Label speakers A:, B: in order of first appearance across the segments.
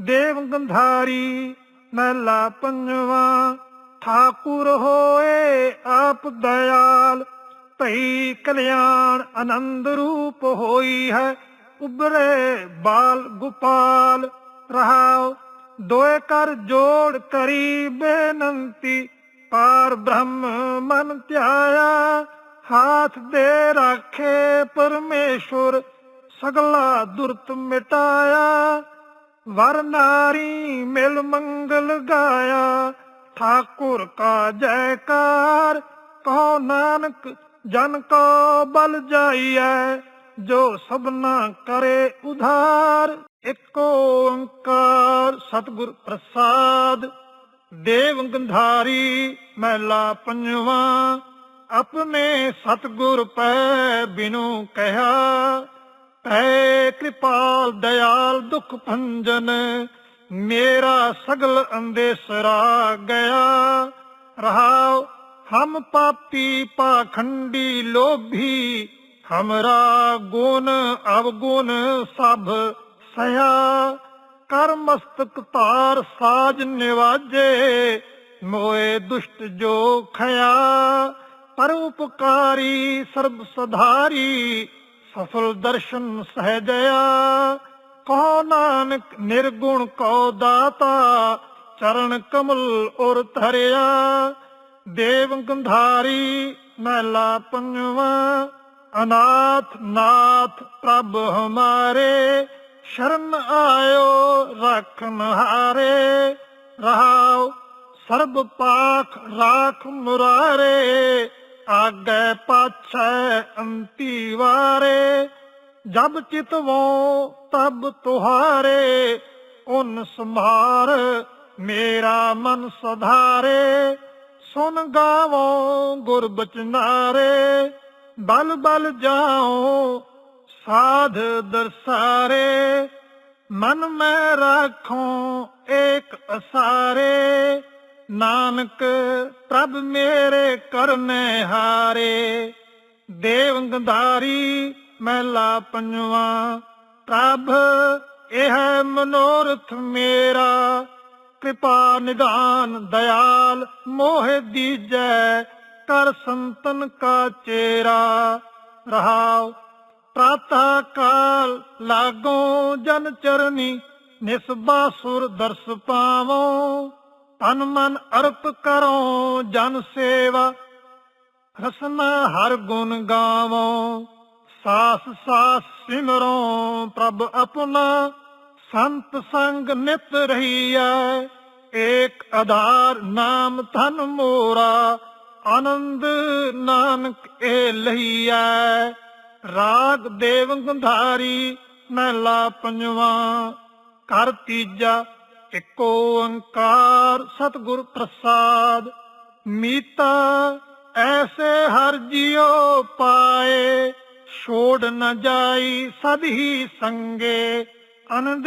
A: ਦੇਵ ਗੰਧਾਰੀ, ਮਹਿਲਾ ਪੰਜਵਾ, ਠਾਕੁਰ ਹੋਏ ਆਪ ਦਇਆਲ। ਭਈ ਕਲਿਆਣ ਆਨੰਦ ਰੂਪ ਹੋਈ ਹੈ ਉਬਰੇ ਬਾਲ ਗੋਪਾਲ। ਰਹਾਉ, ਦੋਏ ਕਰ ਜੋੜ ਕਰੀ ਬੇਨੰਤੀ, ਪਾਰ ਬ੍ਰਹਮ ਮਨ ਧਿਆਇਆ, ਹਾਥ ਦੇ ਰਾਖੇ ਪਰਮੇਸ਼ੁਰ, ਸਗਲਾ ਦੁਰਤ ਮਿਟਾਇਆ। ਵਰ ਨਾਰੀ ਮਿਲ ਮੰਗਲ ਗਾਇਆ, ਠਾਕੁਰ ਕਾ ਜੈਕਾਰ, ਕਹੋ ਨਾਨਕ ਜਨ ਕੋ ਬਲ ਜਾਈਐ, ਜੋ ਸਭਨਾ ਕਰੇ ਉਧਾਰ, ਇੱਕ ਓੰਕਾਰ ਸਤਿਗੁਰ ਪ੍ਰਸਾਦ। ਦੇਵ ਗੰਧਾਰੀ ਮਹਿਲਾ ਪੰਜਵਾ, ਆਪਣੇ ਸਤਿਗੁਰ ਪੈ ਬਿਨੂ ਕਹਿਆ ਪੈ ਕਿਰਪਾਲ, ਦਇਆਲ, ਦੁਖ ਭੰਜਨ, ਮੇਰਾ ਸਗਲ ਅੰਦੇਸਰਾ ਗਿਆ। ਰਹਾਉ, ਹਮ ਪਾਪੀ ਪਾਖੰਡੀ ਲੋਭੀ, ਹਮਰਾ ਗੁਣ ਅਵਗੁਣ ਸਭ ਸਇਆ ਕਰ ਮਸਤਕ ਤਾਰ ਸਾਜ ਨਿਵਾਜੇ, ਮੋਏ ਦੁਸ਼ਟ ਜੋ ਖਿਆ ਪਰ ਉਪਕਾਰੀ ਸਰਬ ਸਧਾਰੀ ਸਫਲ ਦਰਸ਼ਨ ਸਹਜਿਆ ਕਹੋ ਨਾਨਕ ਨਿਰਗੁਣ ਕੋ ਦਾਤਾ, ਚਰਨ ਕਮਲ ਔਰ ਧਰਿਆ, ਦੇਵ ਗੰਧਾਰੀ ਮਹਿਲਾ ਪੰਜਵਾ, ਅਨਾਥ ਨਾਥ ਪ੍ਰਭ ਹਮਾਰੇ, ਸ਼ਰਨ ਆਇਓ ਰੱਖਨ ਹਾਰੇ ਰਹਾਉ ਸਰਬ ਪਾਖ ਰਾਖ ਮੁਰਾਰੇ ਆਗੇ ਪਾਛੈ ਅੰਤੀ ਵਾਰੇ ਜਬ ਚਿਤਵੋ ਤਬ ਤੁਹਾਰੇ, ਉਨ ਸੰਭਾਰ ਮੇਰਾ ਮਨ ਸੁਧਾਰੇ, ਸੁਨ ਗਾਵੋ ਗੁਰ ਬਚਨਾਰੇ, ਬਲ ਬਲ ਜਾਓ ਸਾਧ ਦਰਸਾਰੇ, ਮਨ ਮੈਂ ਰੱਖੋ ਏਕ ਅਸਾਰੇ। ਨਾਨਕ, ਪ੍ਰਭ ਮੇਰੇ ਕਰਨੇ ਹਾਰੇ। ਦੇਵ ਗੰਧਾਰੀ, ਮਹਿਲਾ ਪੰਜਵਾ। ਪ੍ਰਭ, ਇਹ ਮਨੋਰਥ ਮੇਰਾ। ਕਿਰਪਾ, ਨਿਧਾਨ, ਦਇਆਲ, ਮੋਹ ਦੀਜੈ, ਕਰ ਸੰਤਨ ਕਾ ਚੇਰਾ। ਰਹਾਉ, ਪ੍ਰਾਤः ਕਾਲ ਲਾਗੋ ਜਨ ਚਰਨੀ, ਨਿਸਬਾ ਸੁਰ ਦਰਸ ਪਾਵੋ। ਤਨ ਮਨ ਅਰਪ ਕਰੋ ਜਨ ਸੇਵਾ, ਰਸਨਾ ਹਰ ਗੁਣ ਗਾਵੋ, ਸਾਸ ਸਾਸ ਸਿਮਰੋ ਪ੍ਰਭ ਆਪਣਾ, ਸੰਤ ਸੰਗ ਨਿਤ ਰਹੀਐ, ਏਕ ਆਧਾਰ ਨਾਮ ਧਨ ਮੋਰਾ, ਆਨੰਦ ਨਾਨਕ ਏ ਲਹੀਐ, ਰਾਗ ਦੇਵ ਗੰਧਾਰੀ, ਮਹਿਲਾ ਪੰਜਵਾ ਕਰ ਤੀਜਾ ਇੱਕ ਓੰਕਾਰ ਸਤਿਗੁਰ ਪ੍ਰਸਾਦ, ਮੀਤਾ ਐਸੇ ਹਰ ਜਿਉ ਪਾਏ, ਛੋੜ ਨ ਜਾਈ ਸਦ ਹੀ ਸੰਗੇ ਅਨ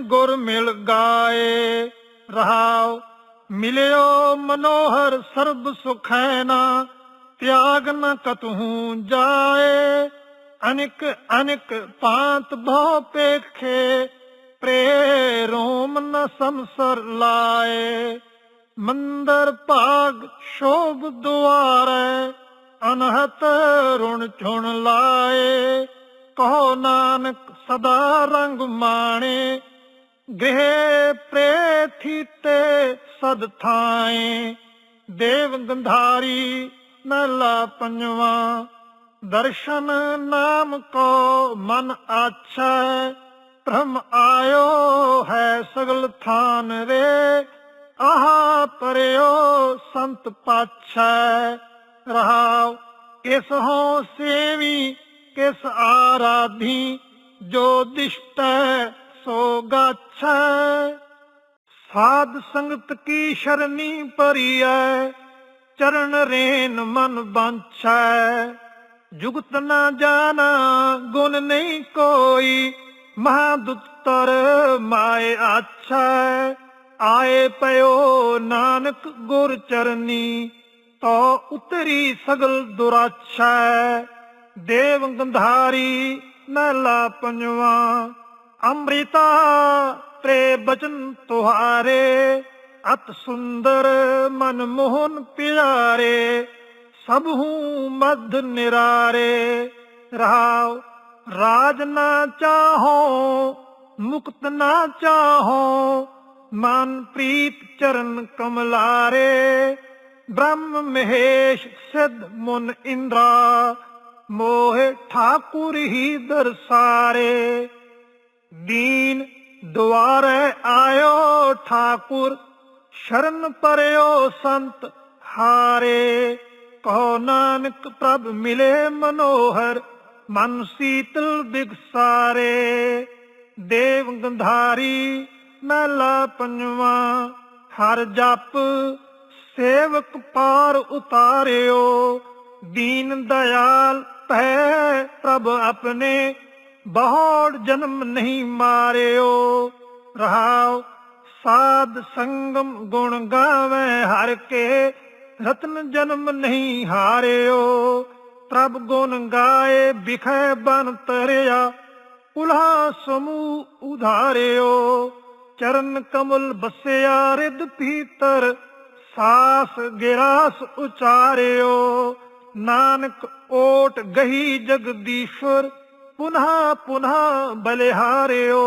A: ਗੁਰ ਮਿਲ ਗਾਏ। ਰਹਾਉ, ਮਿਲਿਓ ਮਨੋਹਰ ਸਰਬ ਸੁਖੈ ਨਾ ਤਿਆਗ ਨ ਕਤਹੂ ਜਾਏ। ਅਨਿਕ ਅਨਿਕ ਪਾਂਤ ਭਉ ਪੇਖੇ ਪ੍ਰੇ ਰੋਮ ਨ ਸੰਸਰ ਲਾਏ। ਮੰਦਰ ਭਾਗ ਸ਼ੋਭ ਦੁਆਰੈ, ਅਨਹਤ ਰੁਣ ਚੁਣ ਲਾਏ। ਕਹੋ ਨਾਨਕ ਸਦਾ ਰੰਗ ਮਾਣੇ, ਗ੍ਰਹਿ ਪ੍ਰੇਥੀ ਤੇ ਸਦ ਥਾਏ। ਦੇਵ ਗੰਧਾਰੀ ਮਹਿਲਾ ਪੰਜਵਾ, ਦਰਸ਼ਨ ਨਾਮ ਕੋ ਮਨ ਆਛੈ। ਬ੍ਰਹਮ ਆਇਓ ਹੈ ਸਗਲ ਥਾਨ ਰੇ ਆਹਾ ਪਰਿਓ ਸੰਤ ਪਾਛੈ। ਰਹਾਉ ਕਿਸ ਹੋ ਸੇਵੀ, ਕਿਸ ਆਰਾਧੀ, ਜੋ ਦਿਸ਼ਟੈ ਸੋ ਗਾਛੈ। ਸਾਧ ਸੰਗਤ ਕੀ ਸ਼ਰਨੀ ਪਰੀਐ ਚਰਨ ਰੇਨ ਮਨ ਬਾਂਛੈ। ਜੁਗਤ ਨਾ ਜਾਣਾ, ਗੁਣ ਨਹੀਂ ਕੋਈ ਮਹਾਦੁੱਤਰ ਮਾਏ ਆਛੈ ਆਏ ਪਇਓ ਨਾਨਕ ਗੁਰ ਚਰਨੀ, ਤੋ ਉਤਰੀ ਸਗਲ ਦੁਰਾਛੈ ਦੇਵ ਗੰਧਾਰੀ ਮਹਿਲਾ ਪੰਜਵਾ, ਅੰਮ੍ਰਿਤਾ ਉਤਰੇ ਬਚਨ ਤੁਹਾਰੇ। ਅਤ ਸੁੰਦਰ ਮਨ ਮੋਹਨ ਪਿਆਰੇ, ਸਭ ਹੂੰ ਮਧ ਨਿਰਾਰੇ। ਰਹਾਉ ਰਾਜ ਨਾ ਚਾਹੋ, ਮੁਕਤ ਨਾ ਚਾਹੋ, ਮਨ ਪ੍ਰੀਤ ਚਰਨ ਕਮਲਾਰੇ, ਬ੍ਰਹਮ ਮਹੇਸ਼ ਸਿੱਧ ਮੁਨ ਇੰਦਰਾ, ਮੋਹਿ ਠਾਕੁਰ ਹੀ ਦਰਸਾਰੇ। ਦੀਨ ਦੁਆਰੇ ਆਇਓ ਠਾਕੁਰ, ਸ਼ਰਨ ਪਰਿਓ ਸੰਤ ਹਾਰੇ। ਕਹੋ ਨਾਨਕ ਪ੍ਰਭ ਮਿਲੇ ਮਨੋਹਰ ਮਨ ਸੀਤਲ ਬਿਗਸਾਰੇ, ਦੇਵ ਗੰਧਾਰੀ ਮਹਿਲਾ ਪੰਜਵਾ, ਹਰ ਜਪ ਸੇਵਕ ਪਾਰ ਉਤਾਰਿਓ, ਦੀਨ ਦਇਆਲ ਭੈ ਪ੍ਰਭ ਆਪਣੇ, ਬਹੁੜ ਜਨਮ ਨਹੀਂ ਮਾਰਿਓ। ਰਹਾਉ ਸਾਧ ਸੰਗਮ ਗੁਣ ਗਾਵੇ ਹਰ ਕੇ, ਰਤਨ ਜਨਮ ਨਹੀਂ ਹਾਰਿਓ। ਪ੍ਰਭ ਗੁਣ ਗਾਏ ਬਿਖੈ ਬਨ ਤਰਿਆ। ਉਲਹਾ ਸਮੂਹ ਉਧਾਰਿਓ, ਚਰਨ ਕਮਲ ਬਸਿਆ ਰਿਦ ਪੀਤਰ, ਸਾਸ ਗਿਰਾਸ ਉਚਾਰਿਓ। ਨਾਨਕ ਓਟ ਗਹੀ ਜਗਦੀਸ਼ਵਰ, ਪੁਨਹਾ ਪੁਨਹਾ ਬਲਿਹਾਰਿਓ।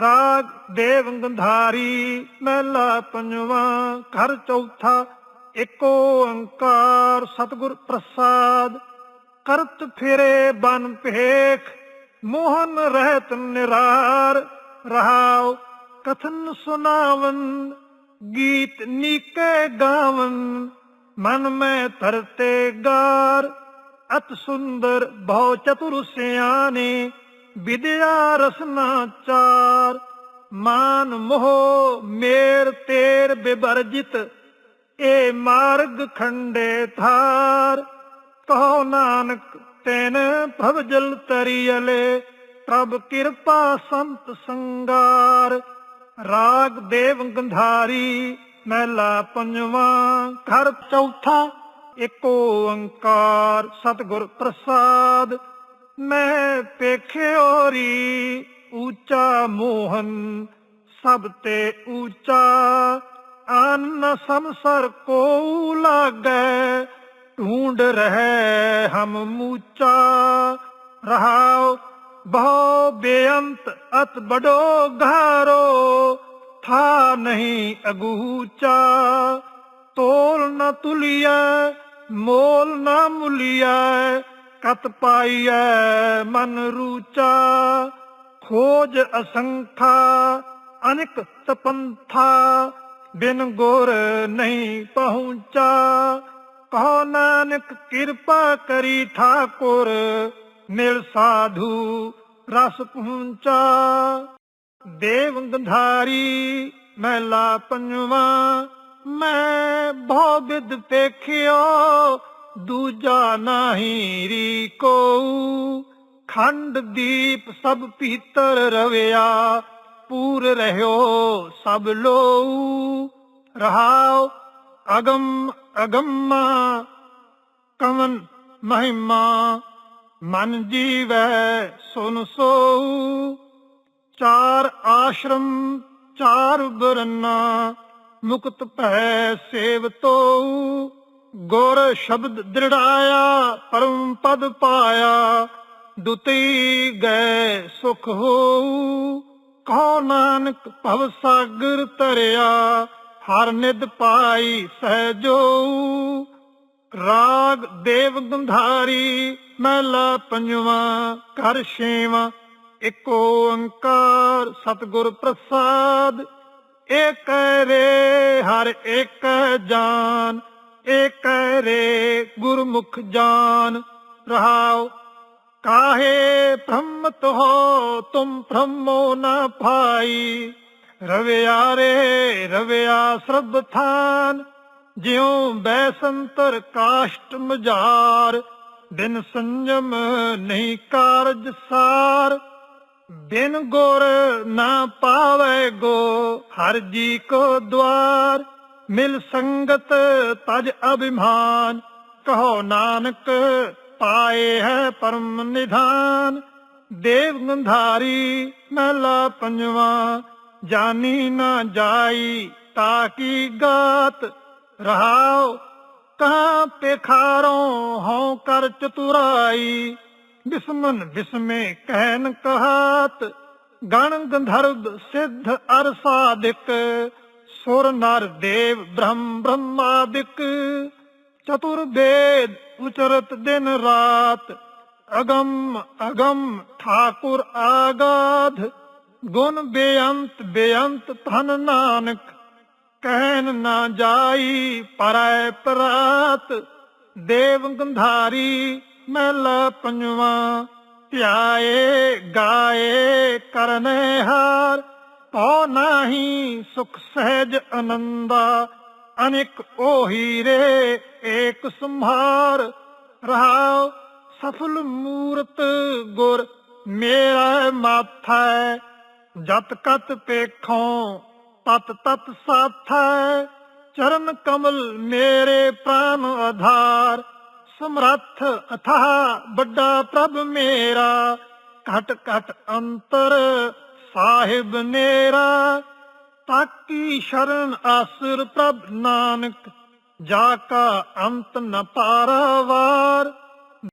A: ਰਾਗ ਦੇਵ ਗੰਧਾਰੀ, ਮਹਿਲਾ ਪੰਜਵਾ, ਘਰ ਚੌਥਾ ਏਕ ਓੰਕਾਰ ਸਤਿਗੁਰ ਪ੍ਰਸਾਦ, ਕਰਤ ਫਿਰੇ ਬਨ ਭੇਖ, ਮੋਹਨ ਰਹਿਤ ਨਿਰਾਰ, ਰਹਾਉ ਕਥਨ ਸੁਨਾਵਨ ਗੀਤ ਨੀਕੇ ਗਾਵਨ, ਮਨ ਮੈਂ ਧਰਤੇ ਗਾਰ, ਅਤ ਸੁੰਦਰ ਬਹੁ ਚਤੁਰ ਸਿਆਣੇ, ਵਿਦਿਆ ਰਸਨਾ ਚਾਰ, ਮਾਨ ਮੋਹ ਮੇਰ ਤੇਰ ਬਿਵਰਜਿਤ ਏ ਮਾਰਗ ਖੰਡੇ ਥਾਰ, ਕਹੋ ਨਾਨਕ ਤੈਨ ਭਵ ਤਰੀਅਲੇ, ਪ੍ਰਭ ਕਿਰਪਾ ਸੰਤ ਸੰਗਾਰ। ਰਾਗ ਦੇਵ ਗੰਧਾਰੀ ਮਹਿਲਾ ਪੰਜਵਾਂ, ਘਰ ਚੌਥਾ, ਏਕ ਓੰਕਾਰ, ਸਤਿਗੁਰ ਪ੍ਰਸਾਦ। ਮੈਂ ਪੇਖਿਓਰੀ ਉੱਚਾ ਮੋਹਨ, ਸਭ ਤੇ ਉੱਚਾ ਅਨ ਸੰਸਰ ਕੋ ਲਾਗੈ ਢੂੰਡ ਰਹਿ ਹਮ ਮੂਚਾ। ਰਹਾਉ, ਬਹੁ ਬੇਅੰਤ ਅਤ ਬੜੋ ਘਾਰੋ, ਥਾ ਨਹੀਂ ਅਗੂਚਾ। ਤੋਲ ਨ ਤੁਲਿਐ, ਮੋਲ ਨ ਮੁਲਿਐ, ਕਤ ਪਾਈਐ ਮਨ ਰੂਚਾ। ਖੋਜ ਅਸੰਖਾ, ਅਨਿਕ ਤਪੰਥਾ ਬਿਨ ਗੁਰ ਨਹੀਂ ਪਹੁੰਚਾ। ਕਹੋ ਨਾਨਕ ਕਿਰਪਾ ਕਰੀ ਠਾਕੁਰ, ਮਿਲ ਸਾਧੂ ਰਸ ਪਹੁੰਚਾ। ਦੇਵ ਗੰਧਾਰੀ, ਮਹਿਲਾ ਪੰਜਵਾ, ਮੈਂ ਬਹੁ ਵਿਦ ਪੇਖਿਓ ਦੂਜਾ ਨਹੀਂ ਰੀ ਕੋ ਖੰਡ ਦੀਪ ਸਭ ਪੀਤਰ ਰਵਿਆ ਪੂਰ ਰਹਿਓ, ਸਭ ਲੋ ਰਹਾਉ ਅਗਮ, ਅਗਮਾ। ਕਵਨ ਮਹਿਮਾ, ਮਨ ਜੀਵੈ, ਸੁਨ ਸੋਊ। ਚਾਰ ਆਸ਼ਰਮ, ਚਾਰ ਬਰਨਾ ਮੁਕਤ ਭੈ ਸੇਵਤੋ ਗੁਰ ਸ਼ਬਦ ਦ੍ਰਿੜਾਇਆ, ਪਰਮ ਪਦ ਪਾਇਆ। ਦੁਤੀ ਗਏ ਸੁਖ ਹੋਊ। ਕਹੋ ਨਾਨਕ ਭਵ ਸਾਗਰ ਤਰਿਆ ਹਰ ਨਿਦ ਪਾਈ ਸਹਿਜੋ। ਰਾਗ ਦੇਵ ਗੰਧਾਰੀ, ਮਹਿਲਾ ਪੰਜਵਾ ਕਰ ਛੇਵਾਂ ਏਕ ਓੰਕਾਰ ਸਤਿਗੁਰ ਪ੍ਰਸਾਦ। ਏਕ ਰੇ ਹਰ ਏਕ ਜਾਨ, ਏਕ ਰੇ ਗੁਰਮੁਖ ਜਾਨ। ਰਹਾਓ ਕਾਹੇ ਭ੍ਰਮਤ ਤੋ ਤੁਮ ਭ੍ਰਮੋ ਨ ਭਾਈ? ਰਵਿਆ ਰੇ ਰਵਿਆ ਸਰਬ ਥਾਨ। ਜਿਉ ਬੈਸੰਤਰ ਕਾਸ਼ਟ ਮਝਾਰ, ਬਿਨ ਸੰਜਮ ਨਹੀਂ ਕਾਰਜ ਸਾਰ। ਬਿਨ ਗੁਰ ਨਾ ਪਾਵੇ ਗੋ, ਹਰ ਜੀ ਕੋ ਦਵਾਰ। ਮਿਲ ਸੰਗਤ ਤਜ ਅਭਿਮਾਨ, ਕਹੋ ਨਾਨਕ ਪਾਏ ਹੈ ਪਰਮ ਨਿਧਾਨ। ਦੇਵ ਗੰਧਾਰੀ ਮਹਿਲਾ ਪੰਜਵਾ, ਜਾਨੀ ਨਾ ਜਾਈ ਤਾਕੀ ਗਾਤ। ਰਹਾਓ ਕਹਾਂ ਪੇਖਾਰੋਂ ਹਉ ਕਰ ਚਤੁਰਾਈ। ਬਿਸਮਨ ਬਿਸਮੇ ਕਹਿਨ ਕਹਾਤ। ਗਣ ਗੰਧਰਵ ਸਿੱਧ ਅਰ ਸਾਧਿਕ। ਸੁਰ ਨਰ ਦੇਵ ਬ੍ਰਹਮ ਬ੍ਰਹਮਾਦਿਕ। ਚਤੁਰ ਬੇਦ ਉਚਰਤ ਦਿਨ ਰਾਤ ਅਗਮ ਅਗਮ ਠਾਕੁਰ ਆਗਾਧ ਗੁਣ ਬੇਅੰਤ ਬੇਅੰਤ ਧਨ ਨਾਨਕ ਕਹਿਨ ਨਾ ਜਾਈ ਪਰੈ ਪਰਾਤ ਦੇਵ ਗੰਧਾਰੀ ਮਹਿਲਾ ਪੰਜਵਾ ਧਿਆਏ ਗਾਏ ਕਰਨੇ ਹਾਰ ਪਉ ਨਾਹੀ ਸੁਖ ਸਹਿਜ ਆਨੰਦਾ ਅਨੇਕ ਓ ਹੀਰੇ ਏਕ ਸੰਭਾਰ ਰਹਾਉ ਸਫਲ ਮੂਰਤ ਗੁਰ, ਮੇਰਾ ਮਾਥੈ ਜਤ ਕਤ ਪੇਖੋਂ ਤਤ ਤਤ ਸਾਥੈ ਚਰਨ ਕਮਲ ਮੇਰੇ ਪ੍ਰਾਨ ਆਧਾਰ। ਸਮਰੱਥ ਅਥਾ ਵੱਡਾ ਪ੍ਰਭ ਮੇਰਾ। ਘਟ ਘਟ ਅੰਤਰ ਸਾਹਿਬ ਨੇਰਾ। ਤਾਕੀ ਸ਼ਰਨ ਆਸਰ ਪ੍ਰਭ ਨਾਨਕ ਜਾ ਕਾ ਅੰਤ ਨ ਪਾਰਾਵਾਰ